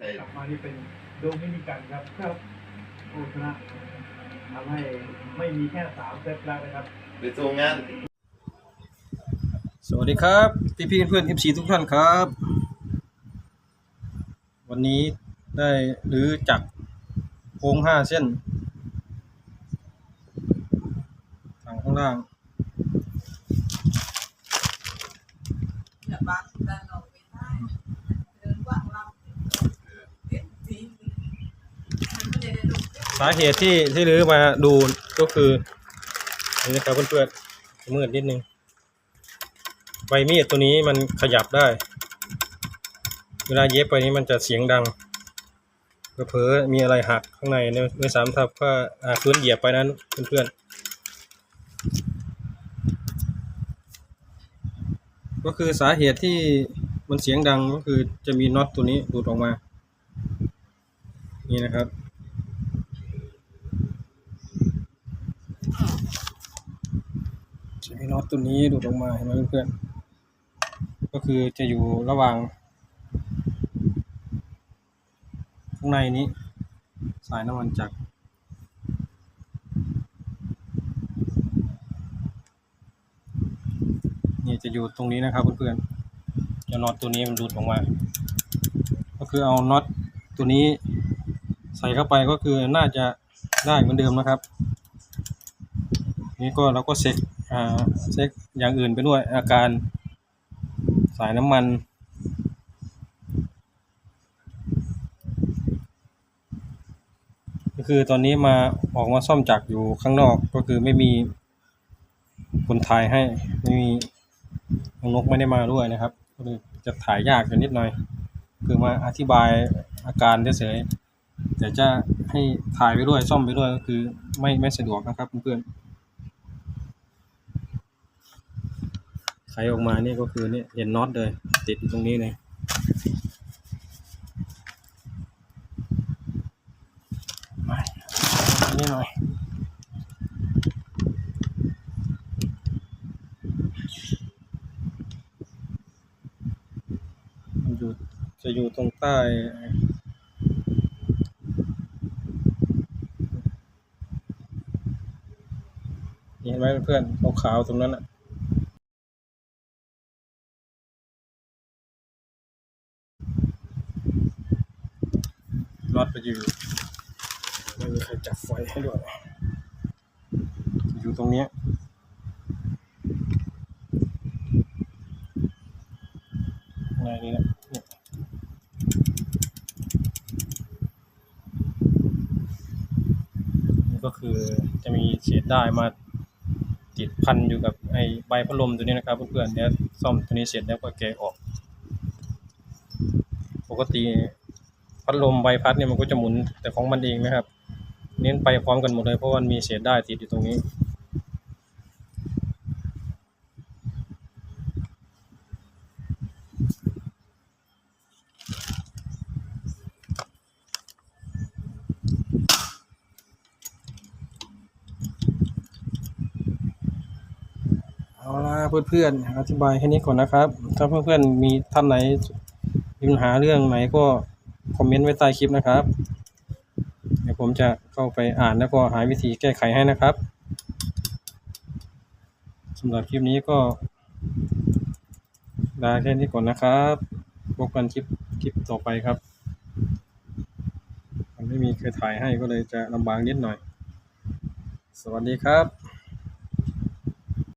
ใช่กลับมานี่เป็นโดมินิกันครับครับโอ้ชนะทำให้ไม่มีแค่สามเซตแล้วนะครับไปส่งงานสวัสดีครับ พี่พี่เพื่อนเอฟซีทุกท่านครับ วันนี้ได้รื้อจักรโค้งห้าเส้นทางข้างล่าง อย่าบังดันออกไปได้เดินว่างเราเด็ดจริงมันไม่ได้ดู สาเหตุที่ที่รื้อมาดูก็คือนี่นะครับเพื่อนๆมืดนิดนึงใบมีดตัวนี้มันขยับได้ เวลาเย็บไปนี้มันจะเสียงดังเผลอมีอะไรหักข้างในในสามทับก็พื้นเหยียบไปนั้นเพื่อนๆก็คือสาเหตุที่มันเสียงดังก็คือจะมีน็อตตัวนี้ดูดออกมา นี่นะครับ จะมีน็อตตัวนี้ดูดออกมาเห็นไหมเพื่อนก็คือจะอยู่ระหว่างข้างในนี้ สายน้ำมันจักรนี่จะอยู่ตรงนี้นะครับเพื่อนๆจะน็อตตัวนี้มันดูดออกมา ก็คือเอาน็อตตัวนี้ใส่เข้าไปก็คือน่าจะได้เหมือนเดิมนะครับ นี่ก็เราก็เช็คอ่า เช็คอย่างอื่นไปด้วย อาการสายน้ำมัน ก็คือตอนนี้มาออกมาซ่อมจักรอยู่ข้างนอกก็คือไม่มีคนถ่ายให้ไม่มีน้องนกไม่ได้มาด้วยนะครับก็เลยจะถ่ายยากกันนิดหน่อย คือมาอธิบายอาการเฉยๆแต่จะให้ถ่ายไปด้วยซ่อมไปด้วยก็คือไม่ไม่สะดวกนะครับเพื่อนๆ ไขออกมานี่ก็คือเนี่ยเห็นน็อตเลย ติดอยู่ตรงนี้เลยนนี้หน่อยอยู่จะอยู่ตรงใต้เห็นไหมเพื่อนๆขาวๆตรงนั้นอะ น็อตไปอยู่ไม่มีใครจับไฟให้ด้วย อยู่ตรงเนี้ยข้างในนี้นะนี่ก็คือจะมีเศษได้มาติดพันอยู่กับไอ้ใบพัดลมตัวนี้นะครับเพื่อนๆเดี๋ยวซ่อมตัวนี้เสร็จแล้วก็แกะออก ปกติ พัดลมใบพัดเนี่ยมันก็จะหมุนแต่ของมันเองนะครับ เน้นไปพร้อมกันหมดเลยเพราะว่ามันมีเศษได้ติดอยู่ตรงนี้ เอาละเพื่อนๆอธิบายแค่นี้ก่อนนะครับ ถ้าเพื่อนๆมีท่านไหนมีปัญหาเรื่องไหนก็ คอมเมนต์ไว้ใต้คลิปนะครับ เดี๋ยวผมจะเข้าไปอ่านแล้วก็หาวิธีแก้ไขให้นะครับสำหรับคลิปนี้ก็ลาแค่นี้ก่อนนะครับพบกันคลิปคลิปต่อไปครับ มันไม่มีใครถ่ายให้ก็เลยจะลำบากนิดหน่อย สวัสดีครับ